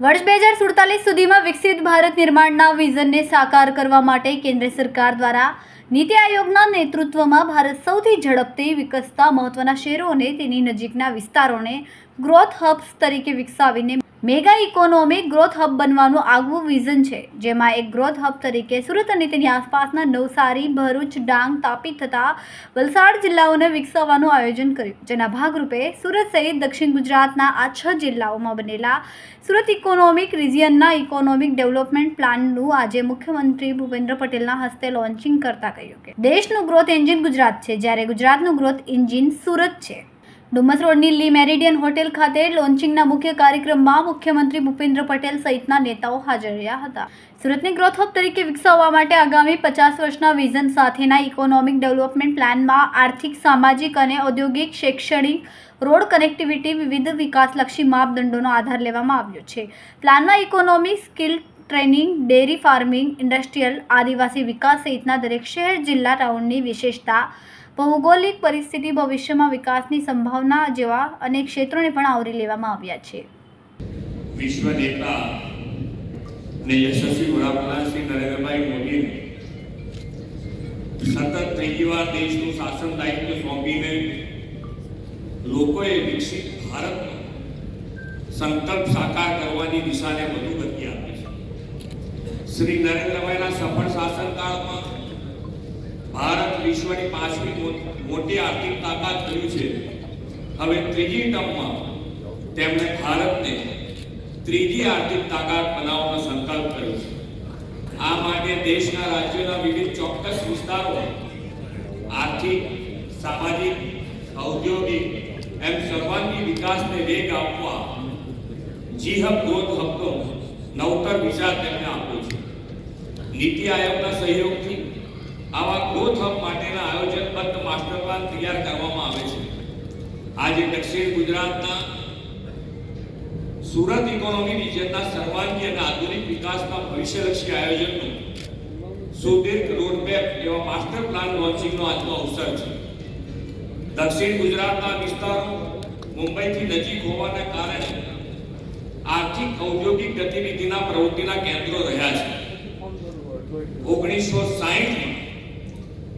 વર્ષ બે હજાર સુડતાલીસ સુધીમાં વિકસિત ભારત નિર્માણના વિઝનને સાકાર કરવા માટે કેન્દ્ર સરકાર દ્વારા નીતિ આયોગના નેતૃત્વમાં ભારત સૌથી ઝડપથી વિકસતા મહત્વના શહેરો તેની નજીકના વિસ્તારોને ગ્રોથ હબ્સ તરીકે વિકસાવીને મેગા ઇકોનોમિક ગ્રોથ હબ બનવાનું આગવું વિઝન છે. જેમાં એક ગ્રોથ હબ તરીકે સુરત અને તેની આસપાસના નવસારી, ભરૂચ, ડાંગ તાપી તથા વલસાડ જિલ્લાઓને વિકસાવવાનું આયોજન કર્યું. જેના ભાગરૂપે સુરત સહિત દક્ષિણ ગુજરાતના આ છ જિલ્લાઓમાં બનેલા સુરત ઇકોનોમિક રિજિયનના ઇકોનોમિક ડેવલપમેન્ટ પ્લાનનું આજે મુખ્યમંત્રી ભૂપેન્દ્ર પટેલના હસ્તે લોન્ચિંગ કરતા કહ્યું કે દેશનું ગ્રોથ એન્જિન ગુજરાત છે, જ્યારે ગુજરાતનું ગ્રોથ એન્જિન સુરત છે. ડુમસ રોડની લી મેરિડિયન હોટેલ ખાતે લોન્ચિંગના મુખ્ય કાર્યક્રમમાં મુખ્યમંત્રી ભૂપેન્દ્ર પટેલ સહિતના નેતાઓ હાજર રહ્યા હતા. સુરતને ગ્રોથ હબ તરીકે વિકસાવવા માટે આગામી પચાસ વર્ષના વિઝન સાથેના ઇકોનોમિક ડેવલપમેન્ટ પ્લાનમાં આર્થિક, સામાજિક અને ઔદ્યોગિક, શૈક્ષણિક, રોડ કનેક્ટિવિટી વિવિધ વિકાસલક્ષી માપદંડોનો આધાર લેવામાં આવ્યો છે. પ્લાનમાં economic skill training, dairy farming, industrial, આદિવાસી વિકાસ સહિતના દરેક શહેર, જિલ્લા ટાઉનની વિશેષતા. ભૌગોલિક પરિસ્થિતિ ભવિષ્યમાં વિકાસની સંભાવના જેવા અનેક ક્ષેત્રોને પણ આવરી લેવામાં આવ્યા છે. વિશ્વ નેતા અને યશસ્વી વડાપ્રધાન શ્રી નરેન્દ્રભાઈ મોદીને સતત ત્રીજી વાર દેશનું શાસન દાયિત્વ સોંપીને લોકોએ વિકસિત ભારતનો સંકલ્પ સાકાર કરવાની દિશાને વધુ ગતિ આપી. શ્રી નરેન્દ્રભાઈના સફળ શાસનકાળમાં ભારત વિશ્વની પાંચમી મોટી આર્થિક તાકાત બન્યું છે. હવે ત્રીજી ટર્મમાં તેમણે ભારતને ત્રીજી આર્થિક તાકાત બનાવવાનો સંકલ્પ કર્યો છે. આ માટે દેશના રાજ્યોના વિવિધ ચોક્કસ વિસ્તારો, આર્થિક, સામાજિક, ઔદ્યોગિક, એમ સર્વાંગી વિકાસને વેગ આપવા જી હબ ગ્રોથ હબનો નીતિ આયોગના સહયોગથી આવા ગ્રોથ હબ માટેના આયોજનબદ્ધ માસ્ટર પ્લાન તૈયાર કરવામાં આવે છે. આજે દક્ષિણ ગુજરાતના સુરત ઇકોનોમી રિજનના સર્વાંગી અને આધુનિક વિકાસના ભવિષ્યલક્ષી આયોજનનું સુદીર્ઘ રોડમેપ એવા માસ્ટર પ્લાન લોન્ચિંગનો આજનો અવસર છે. દક્ષિણ ગુજરાતના વિસ્તારો મુંબઈથી નજીક હોવાના કારણે આર્થિક ઔદ્યોગિક ગતિવિધિના પ્રવૃત્તિના કેન્દ્રો રહ્યા છે. ઓગણીસો સાહીઠમાં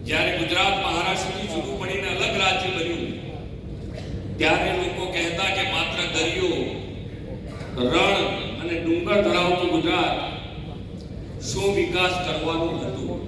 જ્યારે ગુજરાત મહારાષ્ટ્રથી જુદું પડીને અલગ રાજ્ય બન્યું, ત્યારે લોકો કહેતા કે માત્ર દરિયો, રણ અને ડુંગર ધરાવતું ગુજરાત શું વિકાસ કરવાનું હતું?